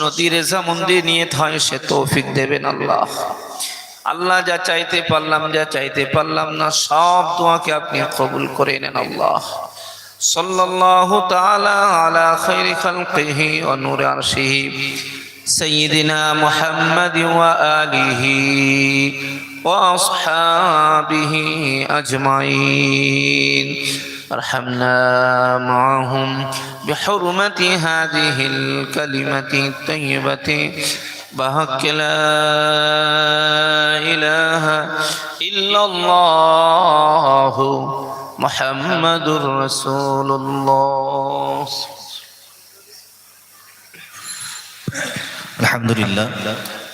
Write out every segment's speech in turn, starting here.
নদী রেজামন্দি নিয়ে হয় সে তৌফিক দেবেন আল্লাহ। আল্লাহ যা চাইতে পারলাম, যা চাইতে পারলাম না, সব দোয়াকে আপনি কবুল করে নেন আল্লাহ। সাল্লাল্লাহু তাআলা আলা খাইরি খালকিহি ওয়া নূরি আরশিহি। সাইয়্যিদিনা মুহাম্মাদ ওয়া আলিহি ওয়া আসহাবিহি আজমাইন। ارحمنا معهم بحرمة هذه الكلمة الطيبة. بحق لا إله إلا الله محمد رسول الله. الحمد لله.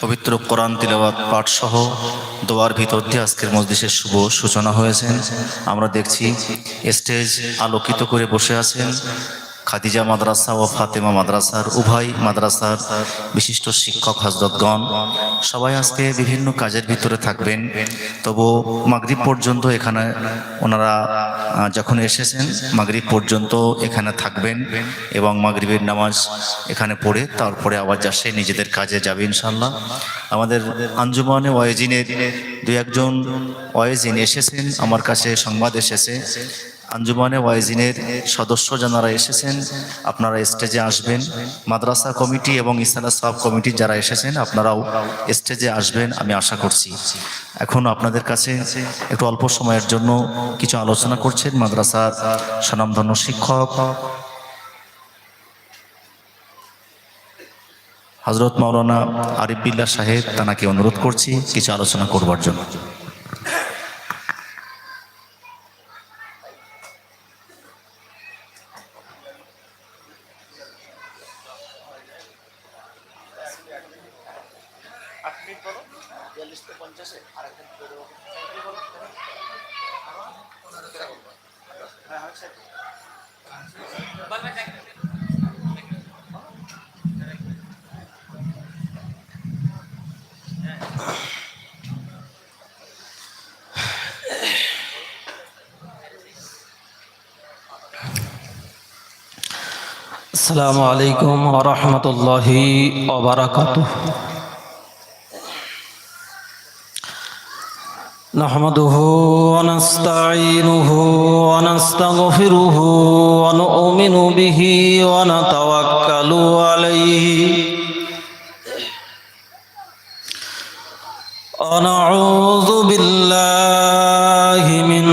পবিত্র কোরআন তিলাবাদ পাঠ সহ দোয়ার ভিতর দিয়ে আজকের মজলিসের শুভ সূচনা হয়েছেন আমরা দেখছি, স্টেজ আলোকিত করে বসে আছেন। খাদিজা মাদ্রাসা ও ফাতেমা মাদ্রাসার উভয় মাদ্রাসার বিশিষ্ট শিক্ষক হজরতগণ। সবাই আজকে বিভিন্ন কাজের ভিতরে থাকবেন। তবু মাগরিব পর্যন্ত এখানে ওনারা যখন এসেছেন, মাগরিব পর্যন্ত এখানে থাকবেন এবং মাগরিবের নামাজ এখানে পড়ে তারপরে আবার যাসে নিজেদের কাজে যাবে ইনশাল্লাহ আমাদের আঞ্জুমানে ওয়াইজিনের দু একজন ওয়াইজিন এসেছেন, আমার কাছে সংবাদ এসেছে। আঞ্জুমানে ওয়াইজিনের সদস্য যারা এসেছেন, আপনারা স্টেজে আসবেন। মাদ্রাসা কমিটি এবং ইসালা সাব কমিটি যারা এসেছেন, আপনারাও স্টেজে আসবেন, আমি আশা করছি। এখন আপনাদের কাছে একটু অল্প সময়ের জন্য কিছু আলোচনা করছেন মাদ্রাসার স্বনামধন্য শিক্ষক। হজরত মাওলানা আরিফ বিল্লাহ সাহেব, তানাকে অনুরোধ করছি কিছু আলোচনা করবার জন্য। السلام عليكم ورحمة الله وبركاته. نحمده ونستعينه ونستغفره ونؤمن به ونتوكل عليه. ونعوذ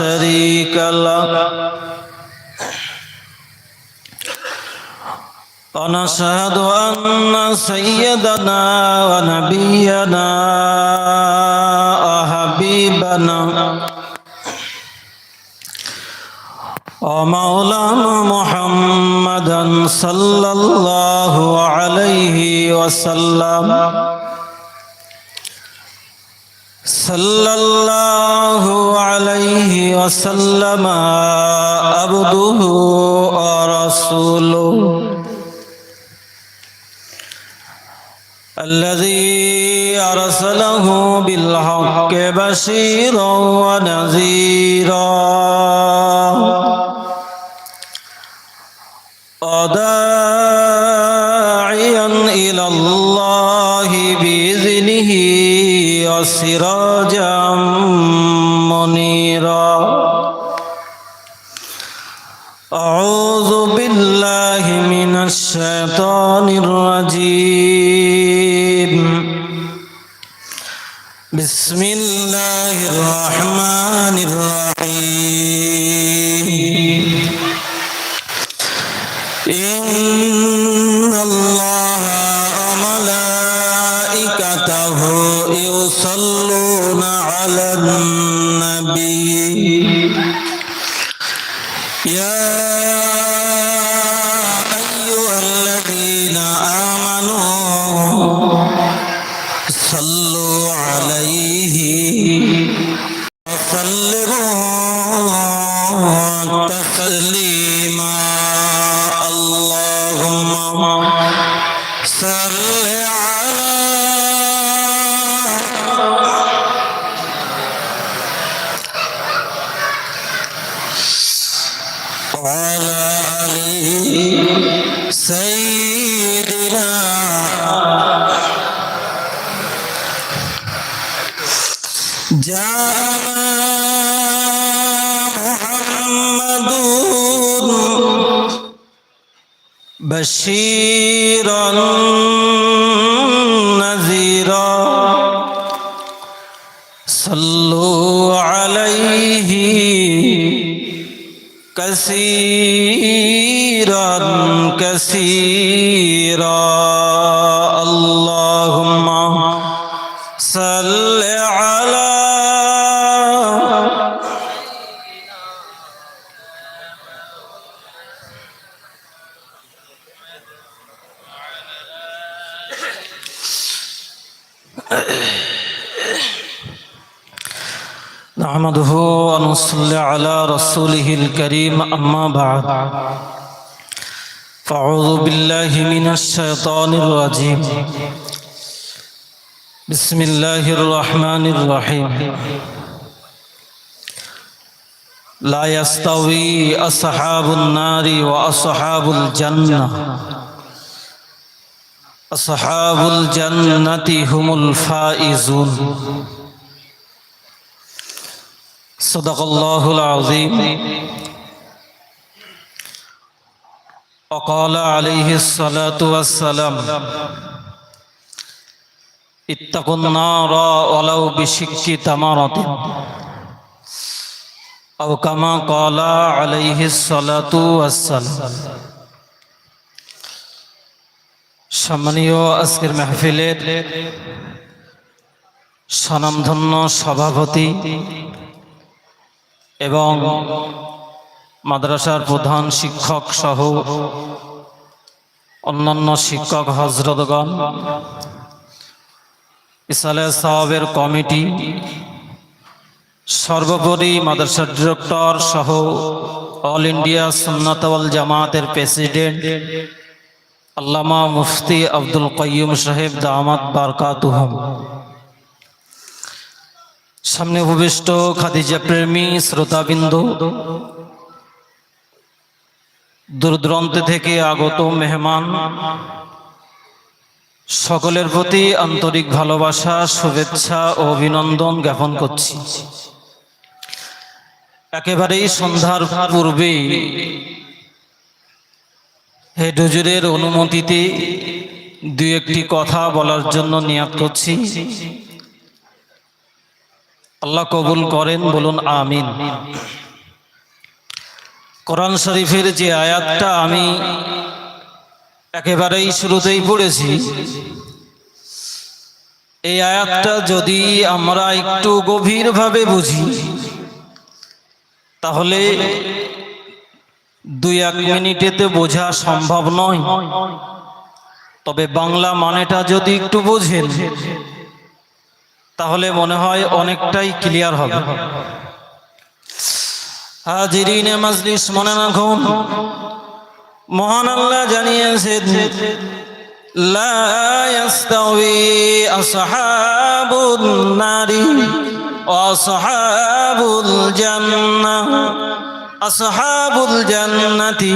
شريك له ونشهد أن سيدنا ونبينا وحبيبنا ومولانا محمدا صلى الله عليه وسلم صلى الله عليه وسلم عبده ورسوله. الذي أرسله بالحق بشيرا ونذيرا. وسراجا منيرا أعوذ بالله من الشيطان الرجيم بسم الله الرحمن يصلون على النبي يا بشيرا نذيرا صلوا عليه كثيرا كثيرا ونصلي على رسوله الكريم أما بعد. فأعوذ بالله من الشيطان الرجيم. بسم الله الرحمن الرحيم. لا يستوي أصحاب النار وأصحاب الجنة. أصحاب الجنة هم الفائزون. صدق الله العظيم وقال عليه الصلاة والسلام اتقوا النار ولو بشك تمرة أو كما قال عليه الصلاة والسلام সম্মানীয় আজকের মাহফিলের স্বনামধন্য সভাপতি এবং মাদ্রাসার প্রধান শিক্ষক সহ অন্যান্য শিক্ষক হজরতগণ, ইসালে সাহাবের কমিটি, সর্বোপরি মাদ্রাসার ডিরেক্টর সহ অল ইন্ডিয়া সুন্নাতওয়াল জামাতের প্রেসিডেন্ট, আল্লামা মুফতি আব্দুল কয়ুম সাহেব দামাত বারকাতুহম। সামনে উপবিষ্ট খাদিজা প্রেমী শ্রোতাবিন্দু দূর দূরান্ত থেকে আগত মেহমান, সকলের প্রতি আন্তরিক ভালোবাসা, শুভেচ্ছা ও অভিনন্দন জ্ঞাপন করছি। একেবারেই সন্ধ্যার পূর্বে হেড হুজুরের অনুমতিতে দু একটি কথা বলার জন্য নিয়াত করছি। আল্লাহ কবুল করেন, বলুন আমিন। কোরআন শরীফের যে আয়াতটা আমি একেবারেই শুরুতেই পড়েছি, এই আয়াতটা যদি আমরা একটু গভীরভাবে বুঝি, তাহলে দুই এক মিনিটেতে বোঝা সম্ভব নয়। তবে বাংলা মানেটা যদি একটু বোঝেন তাহলে মনে হয় অনেকটাই ক্লিয়ার হবে। হাজিরিনে মাজলিস, মনে রাখুন। মহান আল্লাহ জানিয়েছেন, লা ইয়াস্তাউই আসহাবুন নারি আসহাবুল জান্নাহ। আসহাবুল জান্নাতি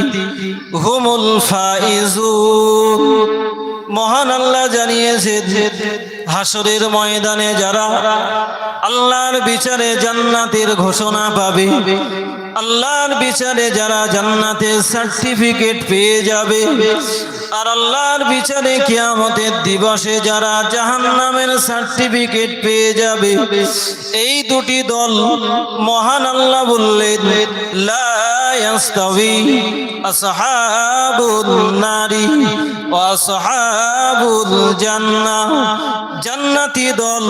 হুমুল ফাইজুন। মহান আল্লাহ জানিয়েছেন হাসরের ময়দানে যারা আল্লাহর বিচারে জান্নাতের ঘোষণা পাবে, আল্লাহর বিচারে যারা জান্নাতের সার্টিফিকেট পেয়ে যাবে, আর আল্লাহর বিচারে কিয়ামতের দিবসে যারা জাহান্নামের সার্টিফিকেট পেয়ে যাবে, এই দুটি দল মহান আল্লাহ বললেন, লা يستوي أصحاب النار وأصحاب الجنة জান্নাতি দল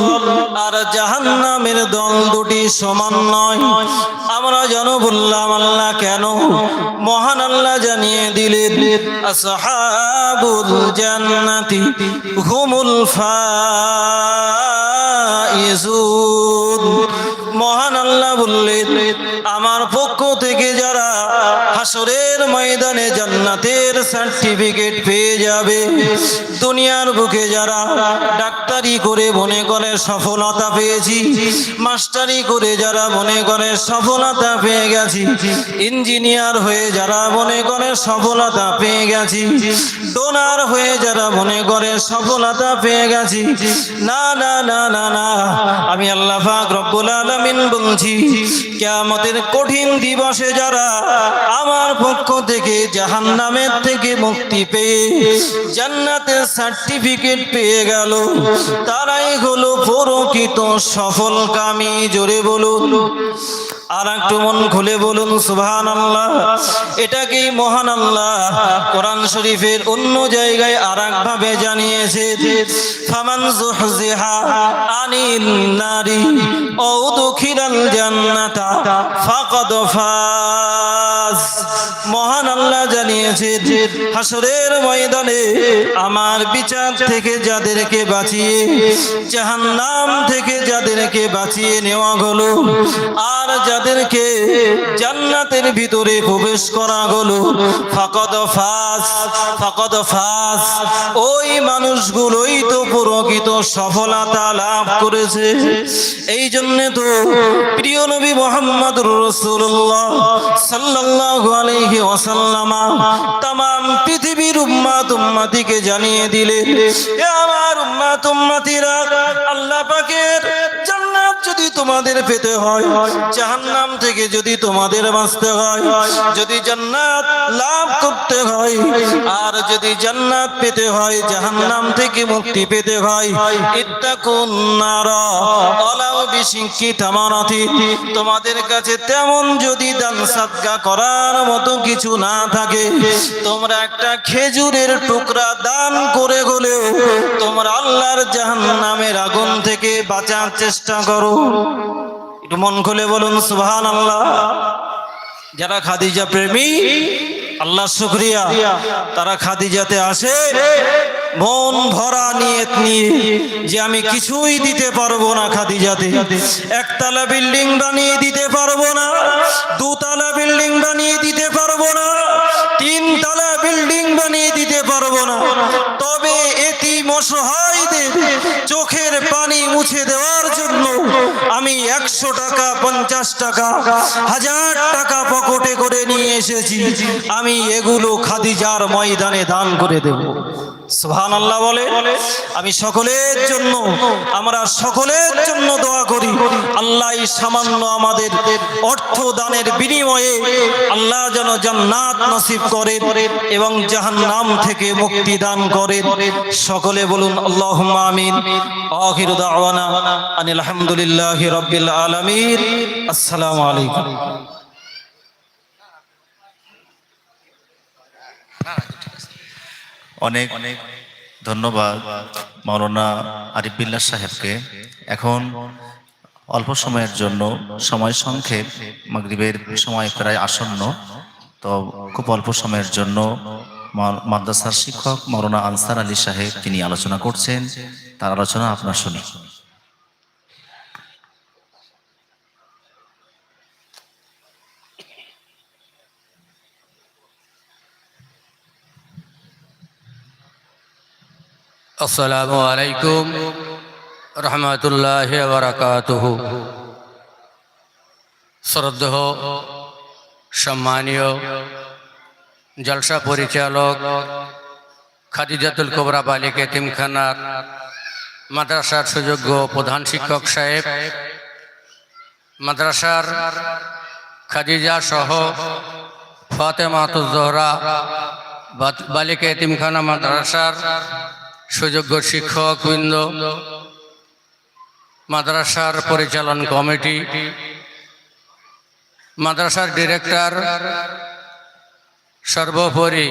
আর জাহান্নামের দল দুটি সমান নয় আমার আমরা যেন বললাম আল্লাহ কেন মহান আল্লাহ জানিয়ে দিলেন আসহাবুল জান্নাতি হুমুল ফাইজুন মহান আল্লাহ বললেন আমার পক্ষ থেকে যারা হাসরের ময়দানে জান্নাতের সার্টিফিকেট পেয়ে যাবে। দুনিয়ার বুকে যারা ডাক্তারি করে মনে করে সফলতা পেয়েছি, মাস্টারি করে যারা মনে করে সফলতা পেয়ে গেছি, ইঞ্জিনিয়ার হয়ে যারা মনে করে সফলতা পেয়ে গেছি, ডোনার হয়ে যারা মনে করে সফলতা পেয়ে গেছি। না না না না না, আমি আল্লাহ পাক রব্বুল আলামিন বলছি কিয়ামতের কঠিন দিবসে যারা আমার পক্ষ থেকে জাহান নামের থেকে মুক্তি পেয়ে জান্নাতের সার্টিফিকেট পেয়ে গেল, তারাই হলো প্রকৃত সফল কামি জোরে বলুন। আর একটু মন খুলে বলুন সুবহান আল্লাহ এটাকেই মহান আল্লাহ? কোরআন শরীফের অন্য জায়গায় আর ভাবে জানিয়েছে মহান আল্লাহ জানিয়েছে হাসরের ময়দানে আমার বিচার থেকে যাদেরকে বাঁচিয়ে, জাহান্নাম থেকে যাদেরকে বাঁচিয়ে নেওয়া হলো আর যাদেরকে জান্নাতের ভিতরে প্রবেশ করা হলো। ফাকদ ফাস ফাকদ ফাস। ওই মানুষগুলোই তো প্রকৃত সফলতা লাভ করেছে। এই জন্য তো প্রিয় নবী মোহাম্মদ রসুল্লাহ সাল্লাল্লাহু আলাইহি ওয়াসাল্লামা তাম পৃথিবীর উম্মা তুম্মাতিকে জানিয়ে দিলে আমার উম্মাত উম্মাতিরা, আল্লাহ পাকের যদি তোমাদের পেতে হয়, জাহান্নাম থেকে যদি তোমাদের বাঁচতে হয়, যদি জান্নাত লাভ করতে হয়, আর যদি জান্নাত পেতে হয়, জাহান্নাম থেকে মুক্তি পেতে হয়, ইত্তাকুন নার। বিশিক্কি তামারাতি তোমাদের কাছে তেমন যদি দান সাদকা করার মতো কিছু না থাকে, তোমরা একটা খেজুরের টুকরা দান করে হলেও তোমরা আল্লাহর জাহান্নামের আগুন থেকে বাঁচার চেষ্টা করো। একটু মন খুলে বলুন সুহান আল্লাহ যারা খাদিজা প্রেমী, আল্লাহ শুক্রিয়া। তারা খাদিজাতে আসে। মন ভরা নিয়ত নিয়ে যে আমি কিছুই দিতে পারব না খাদিজাতে। একতলা বিল্ডিং বানিয়ে দিতে পারব না, দুতলা বিল্ডিং বানিয়ে দিতে পারব না তিনতলা বিল্ডিং বানিয়ে দিতে পারব না। তবে এটি মসহায়দের চোখের পানি মুছে দেওয়ার জন্য আমি একশো টাকা, পঞ্চাশ টাকা, হাজার টাকা পকেটে করে নিয়ে এসেছি। আমি এগুলো খাদিজার ময়দানে দান করে দেব। সুবহান আল্লাহ বলে, আমি সকলের জন্য, আমরা সকলের জন্য দোয়া করি। আল্লাহ সামান্য আমাদের অর্থ দানের বিনিময়ে আল্লাহ যেন জান্নাত নসিব করে এবং জাহান্নাম থেকে মুক্তি দান করে সকলে বলুন আল্লাহ আমিন। আনিল হামদুলিল্লাহি রাব্বিল আলামিন। আসসালামু আলাইকুম। অনেক অনেক ধন্যবাদ মাওলানা আরিফবিল্লাহ সাহেবকে। এখন অল্প সময়ের জন্য সময় সংক্ষেপ, মাগরিবের সময় প্রায় আসন্ন। তো খুব অল্প সময়ের জন্য মাদ্রাসার শিক্ষক মৌলানা আনসার আলী সাহেব তিনি আলোচনা করছেন। তার আলোচনা আপনার শুনি। আসসালামু আলাইকুম। রহমতুল্লাহ বরকাতুহ। শ্রদ্ধেহ সম্মানীয় জলসা পরিচালক খাদিজাতুল কোবরা বালিক এতিমখানার মাদ্রাসার সুযোগ্য প্রধান শিক্ষক সাহেব, মাদ্রাসার খাদিজা সহ ফাতেমাতুজ জোহরা বাত- বালিকা এতিমখানা মাদ্রাসার সুযোগ্য শিক্ষক বৃন্দ মাদ্রাসার পরিচালন কমিটি মাদ্রাসার ডিরেক্টর সর্বোপরি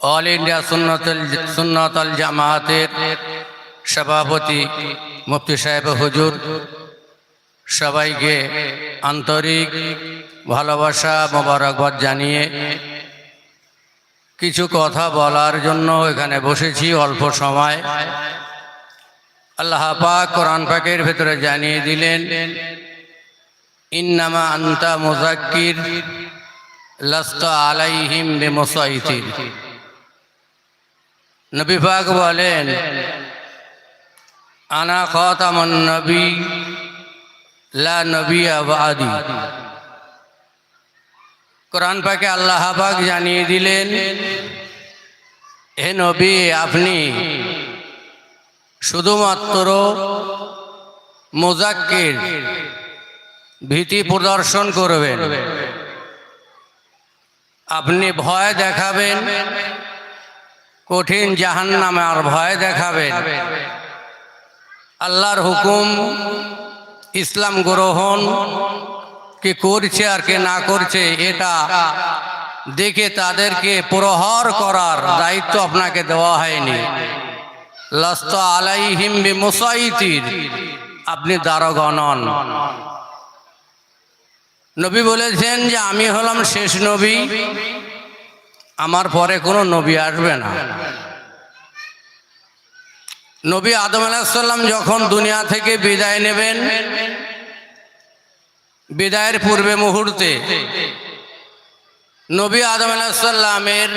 অল ইন্ডিয়া সুন্নতুল সুন্নতল জামায়াতের সভাপতি মুফতি সাহেব হুজুর, সবাইকে আন্তরিক ভালোবাসা, মোবারকবাদ জানিয়ে কিছু কথা বলার জন্য এখানে বসেছি অল্প সময়। আল্লাহ পাক কোরআন পাকের ভেতরে জানিয়ে দিলেন ইন্নামা আন্তা মুজাক্কির লাস্তা আলাইহিম বেমসাইতির নবী পাক বলেন, আনা খাতামুন নবী, লা নবী আবাদি কোরআন পাকে আল্লাহ পাক জানিয়ে দিলেন, হে নবী, আপনি শুধুমাত্র মোজাক্কির ভীতি প্রদর্শন করবেন। আপনি ভয় দেখাবেন, কঠিন জাহান্নামে আর ভয় দেখাবেন। আল্লাহর হুকুম, ইসলাম গ্রহণ কে করছে আর কে না করছে, এটা দেখে তাদেরকে প্রহর করার দায়িত্ব আপনাকে দেওয়া হয়নি। লস্ত আলাইহিম মুসাইতির আপনি দারগণন নবী বলেছেন যে আমি হলাম শেষ নবী। আমার পরে কোনো নবী আসবে না। নবী আদম আলাহিসাল্লাম যখন দুনিয়া থেকে বিদায় নেবেন, বিদায়ের পূর্বে মুহূর্তে নবী আদম আলাহিসাল্লামের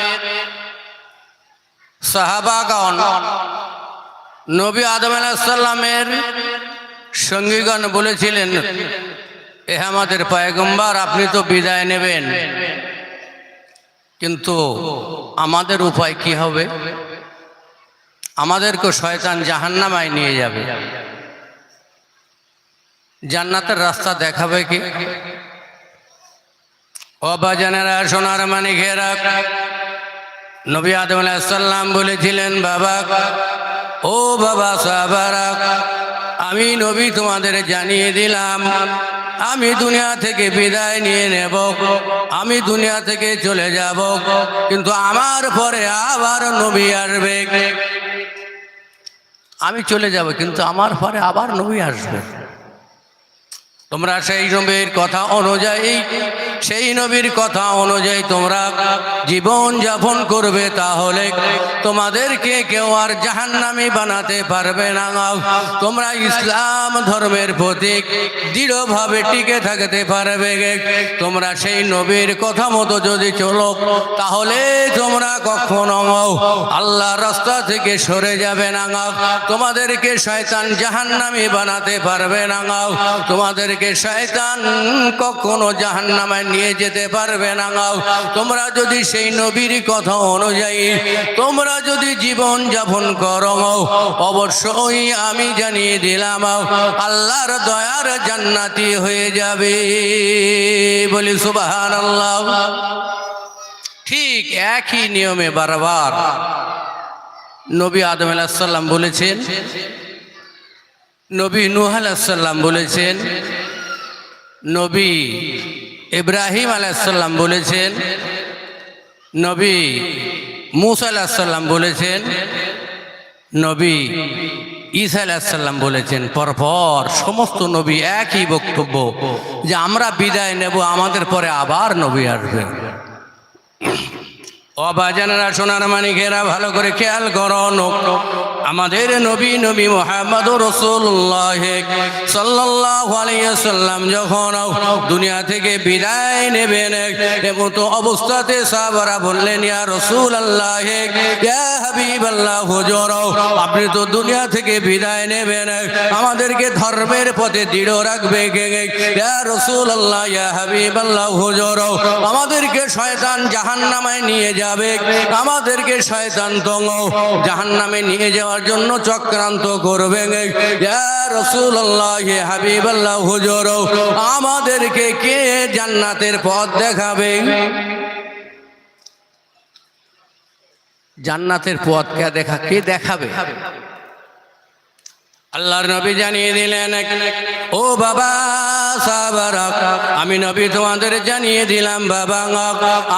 সাহাবাগণ নবী আদম আলাহিসাল্লামের সঙ্গীগণ বলেছিলেন এ আমাদের পয়গম্বার, আপনি তো বিদায় নেবেন। কিন্তু আমাদের উপায় কি হবে? আমাদেরকে শয়তান জাহান্নামায় নিয়ে যাবে। জান্নাতের রাস্তা দেখাবে কি? অবাজানেরা সোনার মানে ঘেরা নবী আদম আলাইসাল্লাম বলেছিলেন, বাবা, ও বাবা সাহাবারা, আমি নবী তোমাদের জানিয়ে দিলাম আমি দুনিয়া থেকে বিদায় নিয়ে নেব। আমি দুনিয়া থেকে চলে যাব। কিন্তু আমার পরে আবার নবী আসবে। আমি চলে যাব, কিন্তু আমার পরে আবার নবী আসবে। তোমরা সেই নবীর কথা অনুযায়ী, সেই নবীর কথা অনুযায়ী তোমরা জীবন যাপন করবে, তাহলে তোমাদেরকে কেউ আর জাহান্নামি বানাতে পারবে না। তোমরা ইসলাম ধর্মের প্রতীক, দৃঢ়ভাবে টিকে থাকতে পারবে। তোমরা সেই নবীর কথা মতো যদি চলো, তাহলে তোমরা কখনো আল্লাহ রাস্তা থেকে সরে যাবে না। তোমাদেরকে শয়তান জাহান্নামি বানাতে পারবে না। তোমাদেরকে শয়তান কখনো জাহান জাহান্নামায় নিয়ে যেতে পারবে না তোমরা যদি সেই নবীর কথা অনুযায়ী তোমরা যদি জীবন যাপন করো অবশ্যই আমি জানিয়ে দিলাম, আল্লাহর দয়ার জান্নাতি হয়ে যাবে। বলি সুবাহান আল্লাহ ঠিক একই নিয়মে বারবার নবী আদম আলাহিসাল্লাম বলেছেন, নবী নূহ আলাহিসাল্লাম বলেছেন নবী ইব্রাহিম আলাইসাল্লাম বলেছেন, নবী মুসা আলাহিসাল্লাম বলেছেন, নবী ঈসা আলাহিসাল্লাম বলেছেন। পরপর সমস্ত নবী একই বক্তব্য যে আমরা বিদায় নেব, আমাদের পরে আবার নবী আসবে। অবাজানারা সোনার মানিকেরা, ভালো করে খেয়াল করন আমাদের নবী নবী মোহাম্মদ রসুল্লাহ সাল্লাম যখন দুনিয়া থেকে বিদায় নেবেন অবস্থাতে সাবারা বললেন, ইয়া রসুল আল্লাহ আপনি তো দুনিয়া থেকে বিদায় নেবেন, আমাদেরকে ধর্মের পথে দৃঢ় রাখবে রসুল আল্লাহ ইয়া হাবিব আল্লাহ হুজুর, আমাদেরকে শয়তান জাহান্নামায় নিয়ে যাবে। আমাদেরকে শয়তান তঙ্গ জাহান নামে নিয়ে যাওয়ার জন্য চক্রান্ত করবে। আমাদেরকে কে জান্নাতের পথ দেখাবে? জান্নাতের পথ কে দেখা কে দেখাবে? আল্লাহর নবী জানিয়ে দিলেন, ও বাবা সাহাবারা আমি নবী তোমাদের জানিয়ে দিলাম, বাবা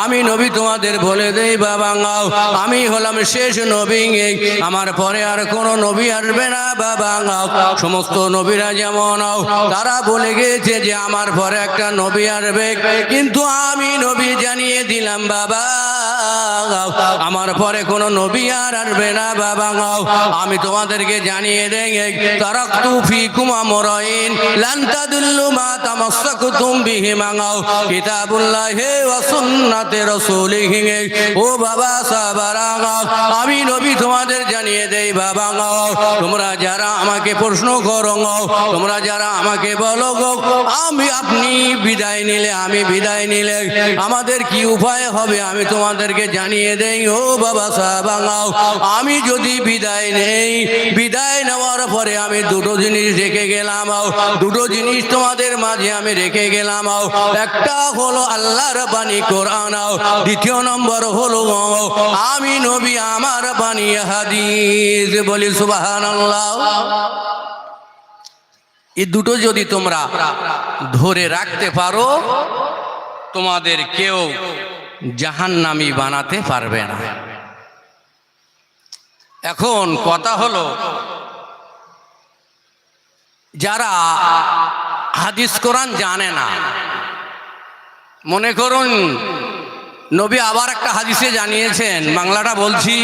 আমি নবী তোমাদের বলে দেই, বাবা আমি হলাম শেষ নবী আমার পরে আর কোনো নবী আসবে না, বাবা সমস্ত নবীরা যেমন তারা বলে গিয়েছে যে আমার পরে একটা নবী আসবে। কিন্তু আমি নবী জানিয়ে দিলাম, বাবা আমার পরে কোনো নবী আর আসবে না, বাবা আমি তোমাদেরকে জানিয়ে দেই তারাকতু ফিকুম আমরাইন লান তাদুল্লু মা তামাসসাকুতুম বিহিমা কিতাবুল্লাহি ওয়া সুন্নাতে রাসূলিহি ও বাবা সাহাবারা আমি নবী তোমাদের জানিয়ে দেই, বাবা তোমরা যারা আমাকে প্রশ্ন করো তোমরা যারা আমাকে বলো আমি আপনি বিদায় নিলে, আমি বিদায় নিলে আমাদের কি উপায় হবে আমি তোমাদেরকে জানিয়ে দেই, ও বাবা সাহাবা আমি যদি বিদায় নেই, বিদায় নেওয়ার পরে আমি দুটো জিনিস রেখে গেলাম দুটো জিনিস তোমাদের মাঝে আমি রেখে গেলাম একটা হলো আল্লাহর বাণী কোরআন দ্বিতীয় নম্বর হলো আমি নবী আমার বাণী হাদিস, বলি সুবাহান এই দুটো যদি তোমরা ধরে রাখতে পারো, তোমাদের কেউ জাহান্নামি বানাতে পারবে না। এখন কথা হলো যারা হাদিস কোরআন জানে না, মনে করুন, নবী আবার একটা হাদিসে জানিয়েছেন, বাংলাটা বলছি।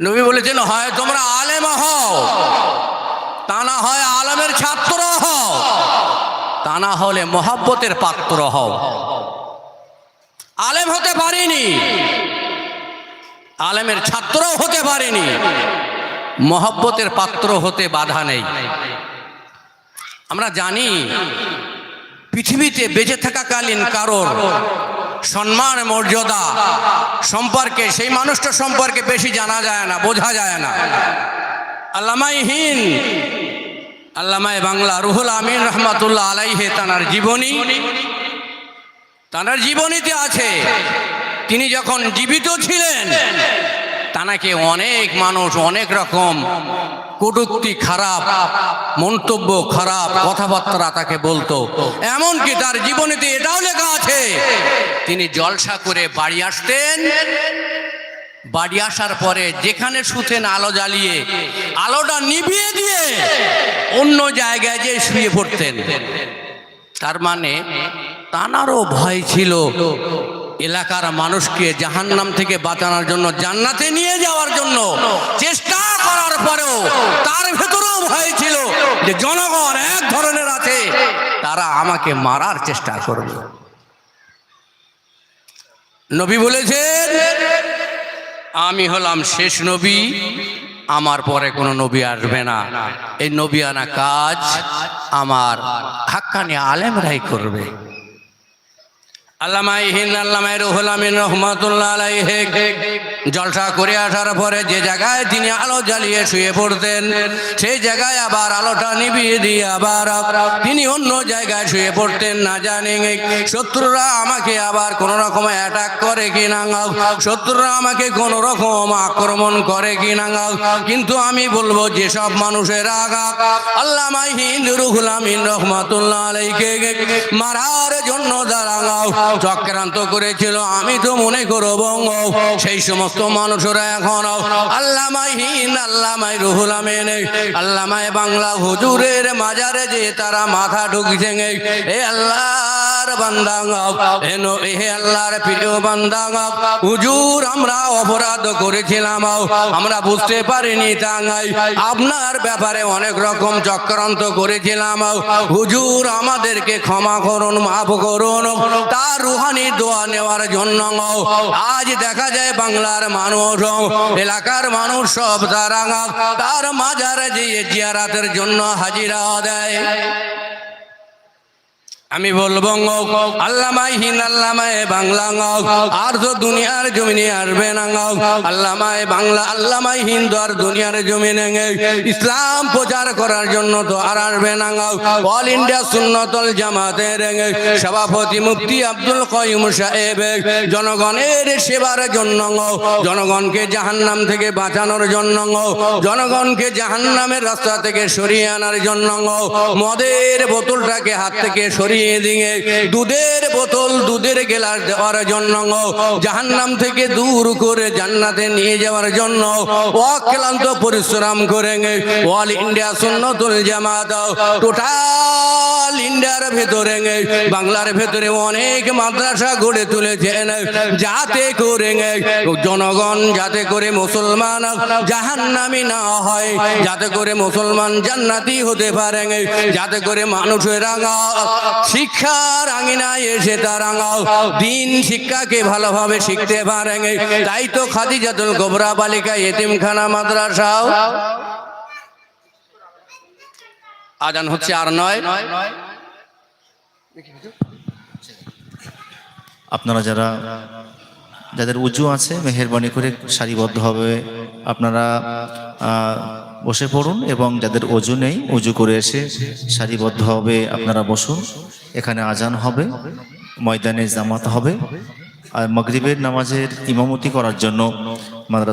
নবী বলেছেন, হয় তোমরা আলেম হও, তা না হয় আলমের ছাত্র হও, তা না হলে মহাব্বতের পাত্র হও। আলেম হতে পারিনি, আলেমের ছাত্রও হতে পারিনি। মহব্বতের পাত্র হতে বাধা নেই। আমরা জানি পৃথিবীতে বেঁচে থাকাকালীন কারোর সম্মান, মর্যাদা সম্পর্কে, সেই মানুষটা সম্পর্কে বেশি জানা যায় না, বোঝা যায় না। আল্লামাই হিন আল্লামায় বাংলা, রুহুল আমিন রহমাতুল্লাহ আলাইহে তানার জীবনী, তানার জীবনীতে আছে, তিনি যখন জীবিত ছিলেন তানাকে অনেক মানুষ, অনেক রকম কটুক্তি খারাপ, মন্তব্য খারাপ, কথাবার্তা তাকে বলতো। এমনকি তার জীবনীতে এটাও লেখা আছে, তিনি জলসা করে বাড়ি আসতেন। বাড়ি আসার পরে যেখানে শুতেন আলো জ্বালিয়ে, আলোটা নিভিয়ে দিয়ে অন্য জায়গায় যে শুয়ে পড়তেন। তার মানে তানারও ভয় ছিল এলাকার মানুষকে জাহান্নাম থেকে বাঁচানোর জন্য, জান্নাতে নিয়ে যাওয়ার জন্য চেষ্টা করার পরেও তার ভেতরেও ভয় ছিল যে জনগণ এক ধরনের আছে, তারা আমাকে মারার চেষ্টা করবে। নবী বলেছেন, আমি হলাম শেষ নবী, আমার পরে কোনো নবী আসবে না। এই নবী আনা কাজ আমার হাক্কানি আলেমরাই করবে। আল্লামাই হিন আল্লামাই রুহুল আমিন রহমাতুল্লাহ আলাইহি। জলসা করে আসার পরে যে জায়গায় তিনি আলো জ্বালিয়ে শুয়ে পড়তেন, সেই জায়গায় আবার আলোটা নিভিয়ে দিয়ে আবার তিনি অন্য জায়গায় শুয়ে পড়তেন, না জানেন শত্রুরা আমাকে আবার কোন রকম অ্যাটাক করে কি না শত্রুরা আমাকে কোন রকম আক্রমণ করে কি না কিন্তু আমি বলব, যেসব মানুষের আগা আল্লামাই হিন্দ, রুহুল আমিন রহমাতুল্লাহ আলাইকে মারার জন্য দাঁড়াও। চক্রান্ত করেছিল, আমি তো মনে করব, সেই সমস্ত মানুষরা এখন আল্লামাই হিন আল্লামাই রুহুল আমিন, আল্লামাই বাংলা হুজুরের মাজারে যে তারা মাথা ঢুকছে এ আল্লাহর হুজুর আমরা অপরাধ করেছিলাম, আমরা বুঝতে পারিনি আপনার ব্যাপারে অনেক রকম চক্রান্ত করেছিলাম, হুজুর আমাদেরকে ক্ষমা করুন, মাফ করুন, তার রুহানি দোয়া নেওয়ার জন্য আজ দেখা যায় বাংলার মানুষ, এলাকার মানুষ সব তারা তার মাজারে যে জিয়ারাতের জন্য হাজিরা দেয়। আমি বলব আল্লামাই হিন আল্লামায় বাংলা আর তো দুনিয়ার জমিনে আসবে না আল্লামায় বাংলা, আল্লামাই হিন্দ আর দুনিয়ার জমিনে ইসলাম প্রচার করার জন্য তো আর আসবে না অল ইন্ডিয়া সুন্নতল জামাতের সভাপতি মুফতি আব্দুল কয়ুম সাহেব, জনগণের সেবার জন্য জনগণকে জাহান্নাম থেকে বাঁচানোর জন্য জনগণকে জাহান্নামের রাস্তা থেকে সরিয়ে আনার জন্য মদের বোতলটাকে হাত থেকে সরিয়ে দিয়ে দুধের বোতল, দুধের গেলাস দেওয়ার জন্য জাহান্নাম থেকে দূর করে জান্নাতে নিয়ে যাওয়ার জন্য অক্লান্ত পরিশ্রম করে all India Sunnatul Jamaat, total ইন্ডিয়ার ভেতরে বাংলার ভেতরে অনেক মাদ্রাসা গড়ে তুলেছেন। যাতে করে জনগণ যাতে করে মুসলমান জাহান্নামি না হয়, যাতে করে মুসলমান জান্নাতি হতে পারে যাতে করে মানুষের শিক্ষার আঙিনায় এসে তারা দিন শিক্ষাকে ভালোভাবে শিখতে পারে তাই তো খাদিজাতুল গোবরা বালিকা এতিমখানা মাদ্রাসাও। আজান হচ্ছে আর নয়। আপনারা যারা যাদের উজু আছে, মেহরবানি করে সারিবদ্ধভাবে আপনারা বসে পড়ুন এবং যাদের অজু নেই, উজু করে এসে সারিবদ্ধভাবে আপনারা বসুন। এখানে আজান হবে, ময়দানে জামাত হবে। আর মগরিবের নামাজের ইমামতি করার জন্য